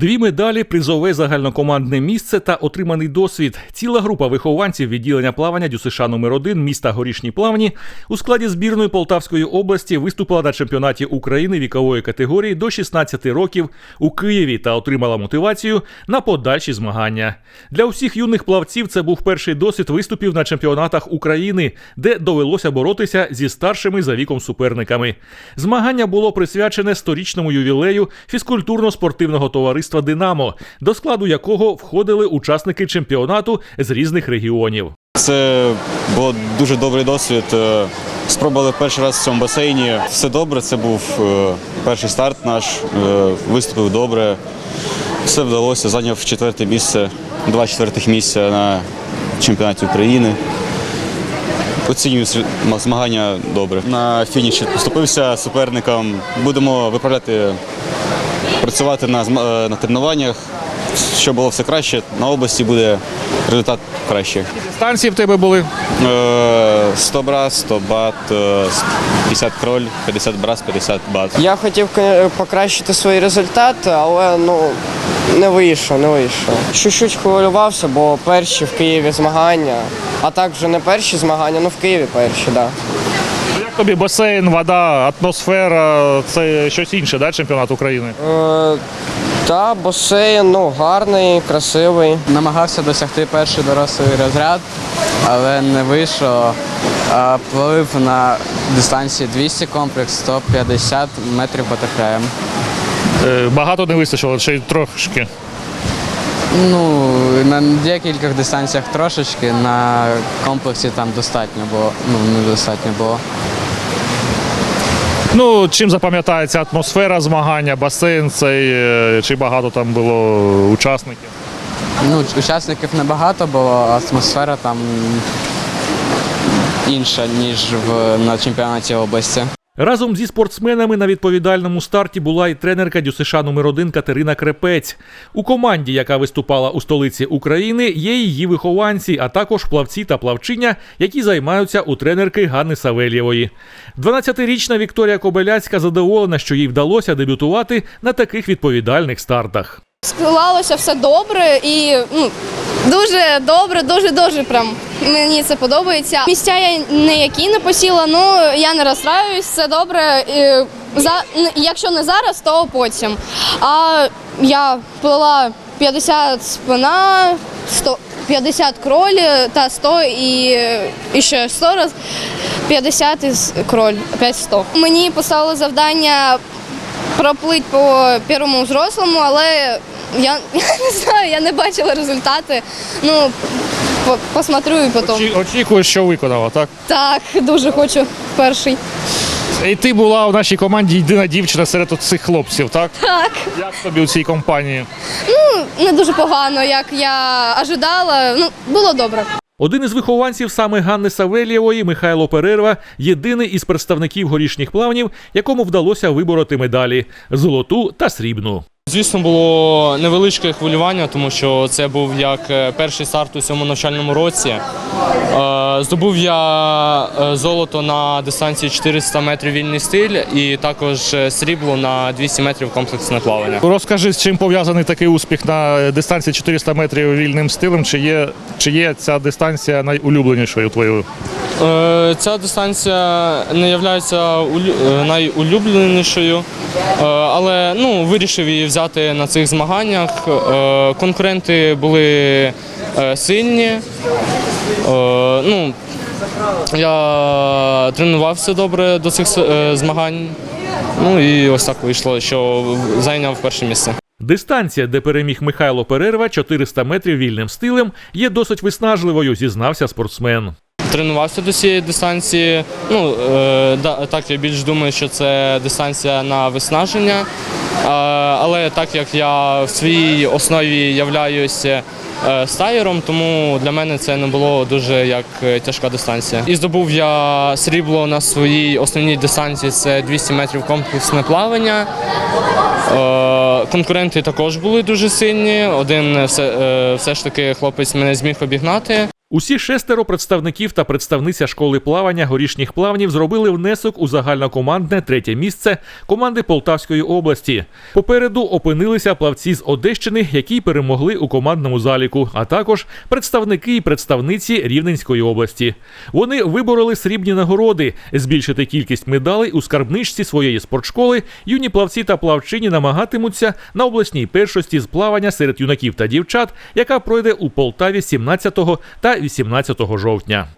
Дві медалі, призове загальнокомандне місце та отриманий досвід. Ціла група вихованців відділення плавання ДЮСШ номер 1 міста Горішні Плавні у складі збірної Полтавської області виступила на чемпіонаті України вікової категорії до 16 років у Києві та отримала мотивацію на подальші змагання. Для усіх юних плавців це був перший досвід виступів на чемпіонатах України, де довелося боротися зі старшими за віком суперниками. Змагання було присвячене сторічному ювілею фізкультурно-спортивного товариства Динамо, до складу якого входили учасники чемпіонату з різних регіонів. Це був дуже добрий досвід. Е, Спробували перший раз в цьому басейні. Все добре, це був е, перший старт наш. Е, Виступив добре. Все вдалося, зайняв четверте місце, два четвертих місця на чемпіонаті України. Оцінюю змагання добре. На фініші поступився суперникам. Будемо виправляти, працювати на, е, на тренуваннях, щоб було все краще. На області буде результат краще. Станції в тебе були. Е, 100 брас, 100 бат, е, 50 кроль, 50 брас, 50 бат. Я хотів покращити свої результати, але ну не вийшло, не вийшло. Чуть-чуть хвилювався, бо перші в Києві змагання, а так вже не перші змагання, ну в Києві перші, так. Да. Тобі басейн, вода, атмосфера це щось інше, да, чемпіонат України? Е, та басейн, ну гарний, красивий. Намагався досягти перший дорослий розряд, але не вийшло. А, Плив на дистанції 200 комплекс, 150 метрів батареям. Е, Багато не вистачило, чи й трошки. Ну, на декількох дистанціях трошечки, на комплексі там достатньо було, ну, недостатньо було. Ну, чим запам'ятається атмосфера змагання, басейн цей, е, чи багато там було учасників? Ну, учасників небагато було, атмосфера там інша, ніж в, на чемпіонаті області. Разом зі спортсменами на відповідальному старті була і тренерка ДЮСШ номер 1 Катерина Крепець. У команді, яка виступала у столиці України, є її вихованці, а також плавці та плавчиня, які займаються у тренерки Ганни Савельєвої. 12-річна Вікторія Кобеляцька задоволена, що їй вдалося дебютувати на таких відповідальних стартах. Склалося все добре і ну, дуже добре, дуже дуже прям мені це подобається. Місця я ніякі не посіла, ну я не розстраюсь, все добре. За, якщо не зараз, то потім. А я плила 50 спина, 100, 50 кролі та 100 і, і ще 100 раз 50 із кроль, 5-100. Мені поставили завдання проплить по першому взрослому, але я, я не знаю, я не бачила результати. Ну, по- посмотрю і потім. Очікую, що виконала, так? Так, дуже хочу перший. І ти була у нашій команді єдина дівчина серед цих хлопців, так? Так. Як тобі у цій компанії? Не дуже погано, як я ожидала. Ну, було добре. Один із вихованців саме Ганни Савельєвої, Михайло Перерва, єдиний із представників горішніх плавнів, якому вдалося вибороти медалі золоту та срібну. Звісно, було невеличке хвилювання, тому що це був як е, перший старт у цьому навчальному році. Е, Здобув я е, золото на дистанції 400 метрів вільний стиль і також срібло на 200 метрів комплексне плавання. Розкажи, з чим пов'язаний такий успіх на дистанції 400 метрів вільним стилем? Чи є, чи є ця дистанція найулюбленішою твоєю? Е, Ця дистанція не є найулюбленішою, е, але ну, вирішив її взяти на цих змаганнях. Е, Конкуренти були е, сильні. Е, Ну, я тренувався добре до цих е, змагань. Ну і ось так вийшло, що зайняв перше місце. Дистанція, де переміг Михайло Перерва, 400 метрів вільним стилем, є досить виснажливою, зізнався спортсмен. Тренувався до цієї дистанції. Ну е, так я більш думаю, що це дистанція на виснаження. Е, але так як я в своїй основі являюся е, стаєром, тому для мене це не було дуже як тяжка дистанція. І здобув я срібло на своїй основній дистанції це 200 метрів комплексне плавання. Конкуренти також були дуже сильні. Один все ж таки хлопець мене зміг обігнати. Усі шестеро представників та представниця школи плавання горішніх плавнів зробили внесок у загальнокомандне третє місце команди Полтавської області. Попереду опинилися плавці з Одещини, які перемогли у командному заліку, а також представники і представниці Рівненської області. Вони вибороли срібні нагороди. Збільшити кількість медалей у скарбничці своєї спортшколи юні плавці та плавчині намагатимуться на обласній першості з плавання серед юнаків та дівчат, яка пройде у Полтаві 17 та 18 жовтня.